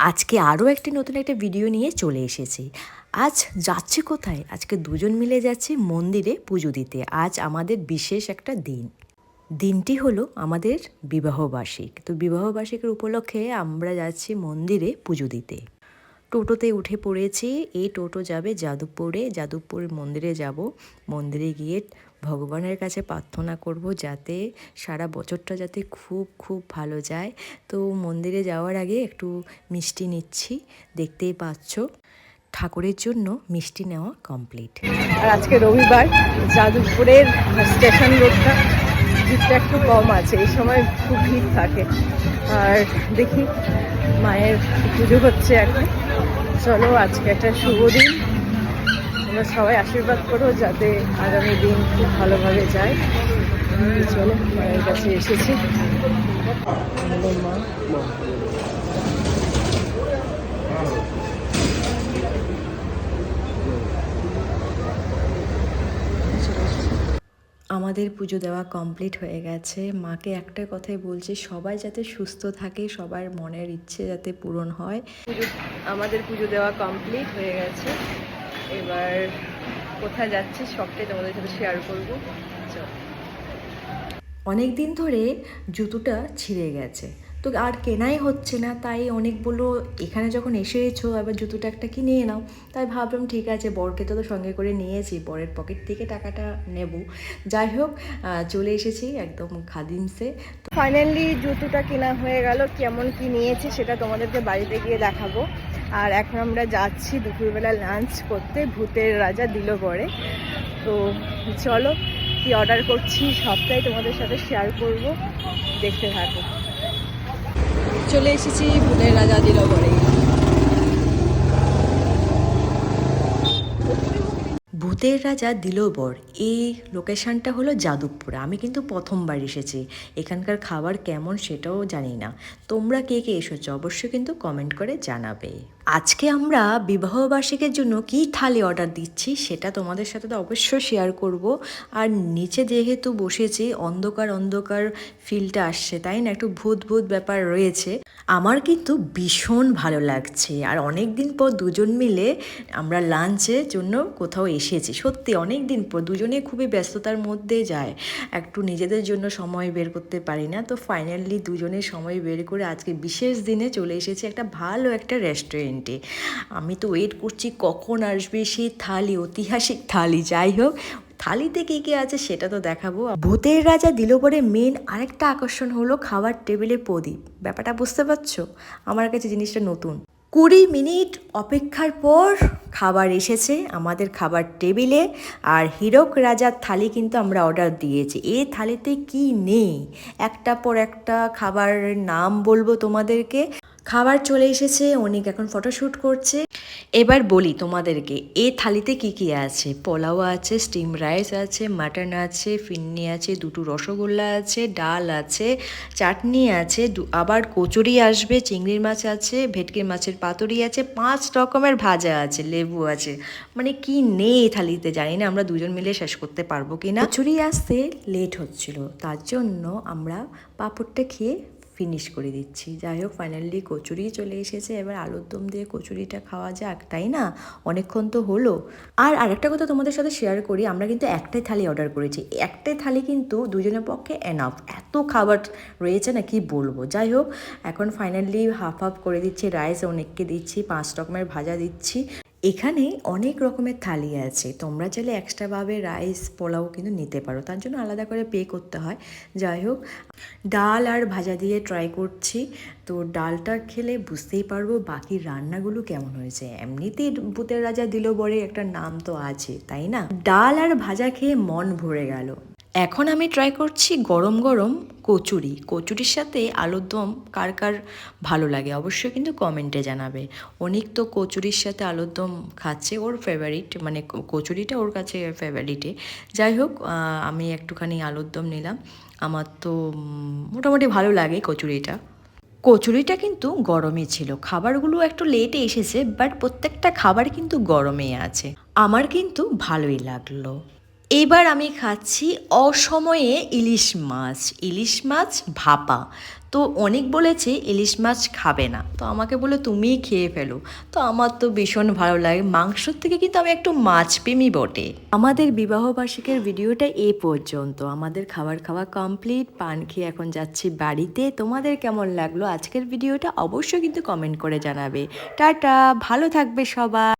আজকে আরও একটি নতুন একটা ভিডিও নিয়ে চলে এসেছি। আজ যাচ্ছে কোথায়? আজকে দুজন মিলে যাচ্ছি মন্দিরে পুজো দিতে। আজ আমাদের বিশেষ একটা দিন। দিনটি হলো আমাদের বিবাহবার্ষিক। তো বিবাহবার্ষিকের উপলক্ষে আমরা যাচ্ছি মন্দিরে পুজো দিতে। টোটোতে উঠে পড়েছি। এই টোটো যাবে যাদবপুরে। যাদবপুর মন্দিরে যাব। মন্দিরে গিয়ে ভগবানের কাছে প্রার্থনা করব যাতে সারা বছরটা যাতে খুব খুব ভালো যায়। তো মন্দিরে যাওয়ার আগে একটু মিষ্টি নিচ্ছি। দেখতেই পাচ্ছ, ঠাকুরের জন্য মিষ্টি নেওয়া কমপ্লিট আর আজকে রবিবার যাদবপুরের স্টেশন রোডটা ভিড়টা একটু কম আছে, এই সময় খুব ভিড় থাকে। আর দেখি মায়ের পুজো হচ্ছে এখন। চলো, আজকে একটা শুভ দিন। তোমরা সবাই আশীর্বাদ করো যাতে আগামী দিন খুব ভালোভাবে যায়। চলো মায়ের কাছে এসেছি। মা আমাদের পুজো দেওয়া কমপ্লিট হয়ে গেছে। মাকে একটা কথাই বলছি সবাই যাতে সুস্থ থাকে সবার মনের ইচ্ছে যাতে পূরণ হয়। আমাদের পুজো দেওয়া কমপ্লিট হয়ে গেছে। এবার কোথায় যাচ্ছি সবটাই তোমাদের সাথে শেয়ার করব। অনেক দিন ধরে জুতোটা ছিঁড়ে গেছে। তো আর কেনাই হচ্ছে না, তাই অনেক বলল এখানে যখন এসেছ, এবার জুতোটা একটা কিনে নাও। তাই ভাবলাম ঠিক আছে, বরকে তো তো সঙ্গে করে নিয়েছি, বরের পকেট থেকে টাকাটা নেব। যাই হোক চলে এসেছি একদম খাদিমসে। ফাইনালি জুতোটা কেনা হয়ে গেল, কেমন কি নিয়েছি সেটা তোমাদেরকে বাড়িতে গিয়ে দেখাবো। আর এখন আমরা যাচ্ছি দুপুরবেলা লাঞ্চ করতে, ভূতের রাজা দিল পরে তো চলো, কি অর্ডার করছি সবটাই তোমাদের সাথে শেয়ার করব। দেখতে থাকো। চলে এসেছি ভূতের রাজা দিল পরে ভূতের রাজা দিলবর, এই লোকেশনটা হলো যাদবপুরে। আমি কিন্তু প্রথমবার এসেছি। এখানকার খাবার কেমন সেটাও জানি না। তোমরা কে কে এসেছ অবশ্যই কিন্তু কমেন্ট করে জানাবে। আজকে আমরা বিবাহবার্ষিকের জন্য কি থালি অর্ডার দিচ্ছি সেটা তোমাদের সাথে তো অবশ্যই শেয়ার করব। আর নিচে যেহেতু বসেছি, অন্ধকার অন্ধকার ফিলটা আসছে, তাই না? একটু ভূত ভূত ব্যাপার রয়েছে। আমার কিন্তু ভীষণ ভালো লাগছে। আর অনেক দিন পর দুজন মিলে আমরা লাঞ্চের জন্য কোথাও এসেছি। সত্যি অনেক দিন পর দুজনে খুবই ব্যস্ততার মধ্যে যায়। একটু নিজেদের জন্য সময় বের করতে পারি না। তো ফাইনালি দুজনে সময় বের করে আজকে বিশেষ দিনে চলে এসেছি একটা ভালো একটা রেস্টুরেন্টে আমি তো ওয়েট করছি কখন আসবে সেই থালি, ঐতিহাসিক থালি, যাই হোক, থালিতে কী কী আছে সেটা তো দেখাবো। ভূতের রাজা দিল পরে মেন আরেকটা আকর্ষণ হলো খাবার টেবিলে প্রদীপ। ব্যাপারটা বুঝতে পারছ? আমার কাছে জিনিসটা নতুন। কুড়ি মিনিট অপেক্ষার পর খাবার এসেছে আমাদের খাবার টেবিলে আর হিরক রাজার থালি কিন্তু আমরা অর্ডার দিয়েছি। এই থালিতে কি নেই? একটা পর একটা খাবারের নাম বলব তোমাদেরকে। খাবার চলে এসেছে, অনেক এখন ফটোশ্যুট করছে। এবার বলি তোমাদেরকে এই থালিতে কি কি আছে? পোলাও আছে স্টিম রাইস আছে মাটন আছে ফিন্নি আছে, দুটো রসগোল্লা আছে, ডাল আছে, চাটনি আছে আবার কচুরি আসবে, চিংড়ির মাছ আছে, ভেটকির মাছের পাতুরি আছে, পাঁচ রকমের ভাজা আছে, লেবু আছে। মানে কি নেই থালিতে, জানি না আমরা দুজন মিলে শেষ করতে পারব কি না কচুরি আসতে লেট হচ্ছিল, তার জন্য আমরা পাঁপড়টা খেয়ে ফিনিশ করে দিচ্ছি। যাই হোক ফাইনালি কচুরি চলে এসেছে। এবার আলুর দম দিয়ে কচুরিটা খাওয়া যাক, তাই না? অনেকক্ষণ তো হলো। আর আরেকটা কথা তোমাদের সাথে শেয়ার করি, আমরা কিন্তু একটাই থালি অর্ডার করেছি। একটাই থালি কিন্তু দুজনের পক্ষে এনাফ এত খাবার রয়েছে না, কি বলব? যাই হোক, এখন ফাইনালি হাফ হাফ করে দিচ্ছি রাইস অনেককে দিচ্ছি, পাঁচ রকমের ভাজা দিচ্ছি। এখানে অনেক রকমের থালি আছে। তোমরা চাইলে এক্সট্রাভাবে রাইস পোলাও কিন্তু নিতে পারো। তার জন্য আলাদা করে পে করতে হয়। যাই হোক, ডাল আর ভাজা দিয়ে ট্রাই করছি। তো ডালটা খেলে বুঝতেই পারব বাকি রান্নাগুলো কেমন হয়েছে। এমনিতেই ভূতের রাজা দিল বরে একটা নাম তো আছে, তাই না? ডাল আর ভাজা খেয়ে মন ভরে গেল। এখন আমি ট্রাই করছি গরম গরম কচুরি। কচুরির সাথে আলুর দম কার কার ভালো লাগে অবশ্যই কিন্তু কমেন্টে জানাবে। অনেক তো কচুরির সাথে আলুর দম খাচ্ছে, ওর ফেভারিট মানে কচুরিটা ওর কাছে ফেভারিটে যাই হোক আমি একটুখানি আলুর দম নিলাম। আমার তো মোটামুটি ভালো লাগে কচুরিটা। কচুরিটা কিন্তু গরমে ছিল। খাবারগুলো একটু লেটে এসেছে বাট প্রত্যেকটা খাবার কিন্তু গরমে আছে। আমার কিন্তু ভালোই লাগল। এবার আমি খাচ্ছি অসময়ে ইলিশ মাছ ইলিশ মাছ ভাপা। তো অনেক বলেছে ইলিশ মাছ খাবে না। তো আমাকে বলে তুমিই খেয়ে ফেলো। তো আমার তো ভীষণ ভালো লাগে। মাংসর থেকে কিন্তু আমি একটু মাছ প্রেমী বটে। আমাদের বিবাহ বার্ষিকের ভিডিওটা এ পর্যন্ত। আমাদের খাবার খাওয়া কমপ্লিট। পান খেয়ে এখন যাচ্ছি বাড়িতে। তোমাদের কেমন লাগল? আজকের ভিডিওটা অবশ্যই কিন্তু কমেন্ট করে জানাবে। টাটা! ভালো থাকবে সবাই।